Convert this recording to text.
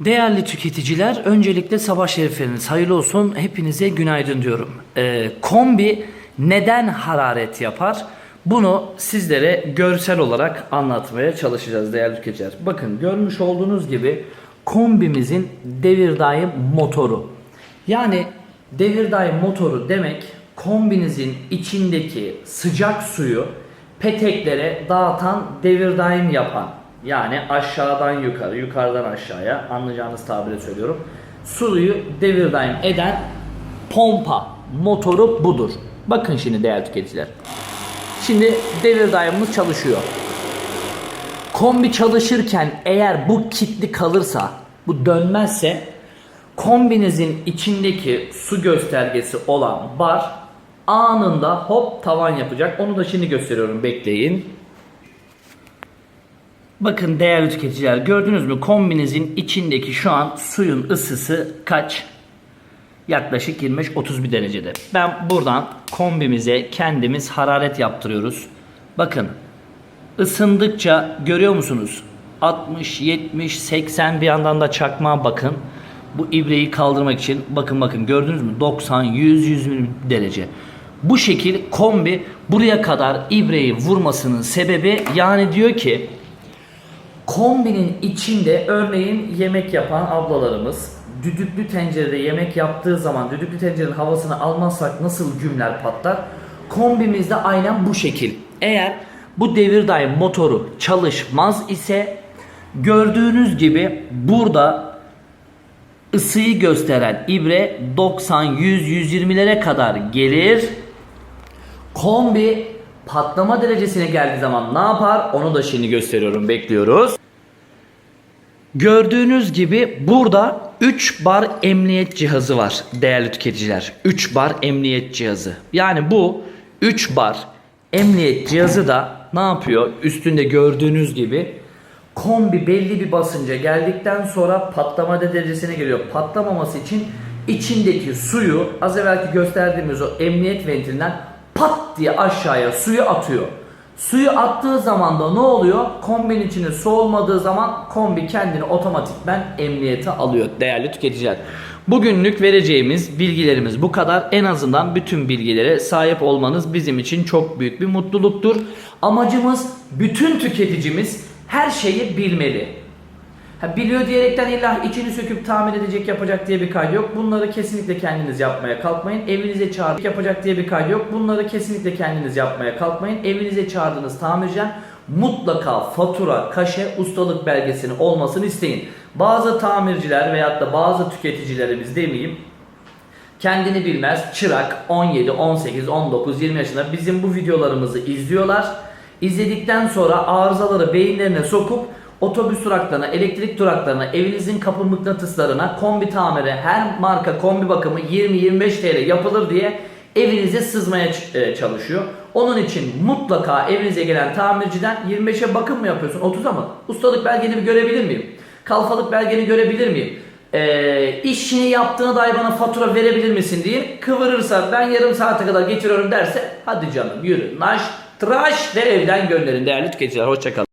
Değerli tüketiciler, öncelikle sabah şerifleriniz hayırlı olsun. Hepinize günaydın diyorum. Ee, kombi neden hararet yapar? Bunu sizlere görsel olarak anlatmaya çalışacağız değerli tüketiciler. Bakın görmüş olduğunuz gibi kombimizin devir daim motoru. Yani devir daim motoru demek kombinizin içindeki sıcak suyu peteklere dağıtan devir daim yapan yani aşağıdan yukarı, yukarıdan aşağıya anlayacağınız tabirle söylüyorum. Suyu devir daim eden pompa motoru budur. Bakın şimdi değerli tüketiciler. Şimdi devir daimimiz çalışıyor. Kombi çalışırken eğer bu kilitli kalırsa, bu dönmezse kombinizin içindeki su göstergesi olan bar anında hop tavan yapacak. Onu da şimdi gösteriyorum bekleyin. Bakın değerli tüketiciler gördünüz mü kombinizin içindeki şu an suyun ısısı kaç? Yaklaşık 25-31 derecede. Ben buradan kombimize kendimiz hararet yaptırıyoruz. Bakın ısındıkça görüyor musunuz? 60, 70, 80 bir yandan da çakmağa bakın. Bu ibreyi kaldırmak için bakın bakın gördünüz mü? 90, 100, 120 derece. Bu şekil kombi buraya kadar ibreyi vurmasının sebebi yani diyor ki kombinin içinde örneğin yemek yapan ablalarımız düdüklü tencerede yemek yaptığı zaman düdüklü tencerenin havasını almazsak nasıl gümler patlar? Kombimizde aynen bu şekil. Eğer bu devir daim motoru çalışmaz ise gördüğünüz gibi burada ısıyı gösteren ibre 90 100 120'lere kadar gelir. Kombi patlama derecesine geldiği zaman ne yapar? Onu da şimdi gösteriyorum. Bekliyoruz. Gördüğünüz gibi burada 3 bar emniyet cihazı var değerli tüketiciler. 3 bar emniyet cihazı. Yani bu 3 bar emniyet cihazı da ne yapıyor? Üstünde gördüğünüz gibi kombi belli bir basınca geldikten sonra patlama derecesine geliyor. Patlamaması için içindeki suyu az evvelki gösterdiğimiz o emniyet ventilinden diye aşağıya suyu atıyor. Suyu attığı zaman da ne oluyor? Kombinin içinde su olmadığı zaman kombi kendini otomatikmen emniyete alıyor değerli tüketiciler. Bugünlük vereceğimiz bilgilerimiz bu kadar. En azından bütün bilgilere sahip olmanız bizim için çok büyük bir mutluluktur. Amacımız bütün tüketicimiz her şeyi bilmeli. Ha, biliyor diyerekten illa içini söküp tamir edecek yapacak diye bir kaydı yok. Bunları kesinlikle kendiniz yapmaya kalkmayın. Evinize çağırıp yapacak diye bir kaydı yok. Bunları kesinlikle kendiniz yapmaya kalkmayın. Evinize çağırdığınız tamirciden mutlaka fatura, kaşe, ustalık belgesini olmasını isteyin. Bazı tamirciler veyahut da bazı tüketicilerimiz demeyeyim kendini bilmez çırak 17, 18, 19, 20 yaşında bizim bu videolarımızı izliyorlar. İzledikten sonra arızaları beyinlerine sokup otobüs duraklarına, elektrik duraklarına, evinizin kapı mıknatıslarına, kombi tamiri, her marka kombi bakımı 20-25 TL yapılır diye evinize sızmaya e, çalışıyor. Onun için mutlaka evinize gelen tamirciden 25'e bakım mı yapıyorsun? 30'a mı? Ustalık belgeni görebilir miyim? Kalfalık belgeni görebilir miyim? Ee, işini yaptığına dair bana fatura verebilir misin diye kıvırırsa ben yarım saate kadar getiriyorum derse hadi canım yürü naş tıraş de evden gönderin değerli tüketiciler hoşçakalın.